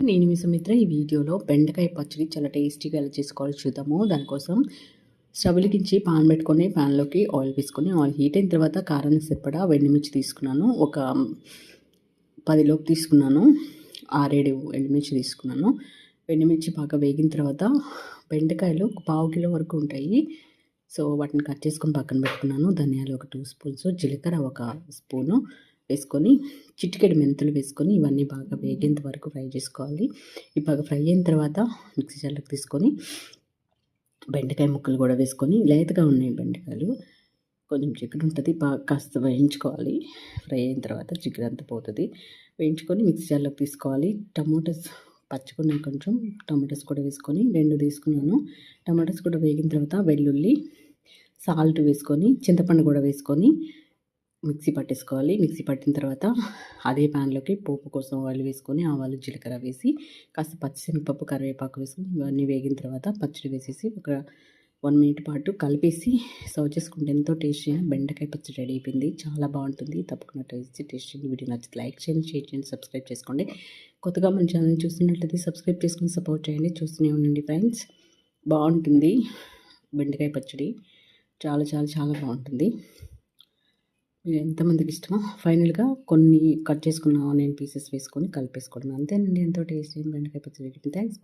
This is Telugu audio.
నేను మీ సుమిత్ర. ఈ వీడియోలో బెండకాయ పచ్చడి చాలా టేస్టీగా ఎలా చేసుకోవాలో చూద్దాము. దానికోసం స్టవ్లికించి పాన్ పెట్టుకొని పాన్లోకి ఆయిల్ వేసుకొని ఆయిల్ హీట్ అయిన తర్వాత కారానికి సరిపడా ఎండుమిర్చి తీసుకున్నాను. ఒక పదిలోపు తీసుకున్నాను. ఆరేడు ఎండుమిర్చి తీసుకున్నాను. ఎండుమిర్చి బాగా వేగిన తర్వాత బెండకాయలు ఒక పావు కిలో వరకు ఉంటాయి. సో వాటిని కట్ చేసుకొని పక్కన పెట్టుకున్నాను. ధనియాలు ఒక టూ స్పూన్స్ జీలకర్ర ఒక స్పూను. వేసుకొని చిటికెడు మెంతులు వేసుకొని ఇవన్నీ బాగా వేగేంత వరకు ఫ్రై చేసుకోవాలి. ఇవి బాగా ఫ్రై అయిన తర్వాత మిక్సీ జార్లోకి తీసుకొని బెండకాయ ముక్కలు కూడా వేసుకొని లేతగా ఉన్నాయి బెండకాయలు కొంచెం చికెన్ ఉంటుంది బాగా కాస్త వేయించుకోవాలి. ఫ్రై అయిన తర్వాత చికెన్ అంతా పోతుంది. వేయించుకొని మిక్సీ జార్లోకి తీసుకోవాలి. టమోటాస్ పచ్చుకున్నాయి కొంచెం టమాటోస్ కూడా వేసుకొని రెండు తీసుకున్నాను. టమాటాస్ కూడా వేగిన తర్వాత వెల్లుల్లి సాల్ట్ వేసుకొని చింతపండు కూడా వేసుకొని మిక్సీ పట్టేసుకోవాలి. మిక్సీ పట్టిన తర్వాత అదే ప్యాన్లోకి పోపు కోసం ఆయిల్ వేసుకొని ఆవాలు జీలకర్ర వేసి కాస్త పచ్చిశనగపప్పు కరివేపాకు వేసుకొని ఇవన్నీ వేగిన తర్వాత పచ్చడి వేసేసి ఒక వన్ మినిట్ పాటు కలిపేసి సర్వ్ చేసుకుంటే ఎంతో టేస్టీ బెండకాయ పచ్చడి రెడీ అయిపోయింది. చాలా బాగుంటుంది. తప్పకుండా టేస్ట్ టేస్టీ వీడియో నచ్చితే లైక్ చేయండి షేర్ చేయండి సబ్స్క్రైబ్ చేసుకోండి. కొత్తగా మన ఛానల్ చూస్తున్నట్లయితే సబ్స్క్రైబ్ చేసుకుని సపోర్ట్ చేయండి. చూస్తూనే ఉండండి ఫ్రెండ్స్. బాగుంటుంది బెండకాయ పచ్చడి. చాలా చాలా చాలా బాగుంటుంది. ఎంతమందికి ఇష్టమో. ఫైనల్గా కొన్ని కట్ చేసుకున్న ఆనియన్ పీసెస్ వేసుకొని కలిపేసుకోవడం అంతేనండి. ఎంతో టేస్టీ బెండకాయ పచ్చడి. థ్యాంక్స్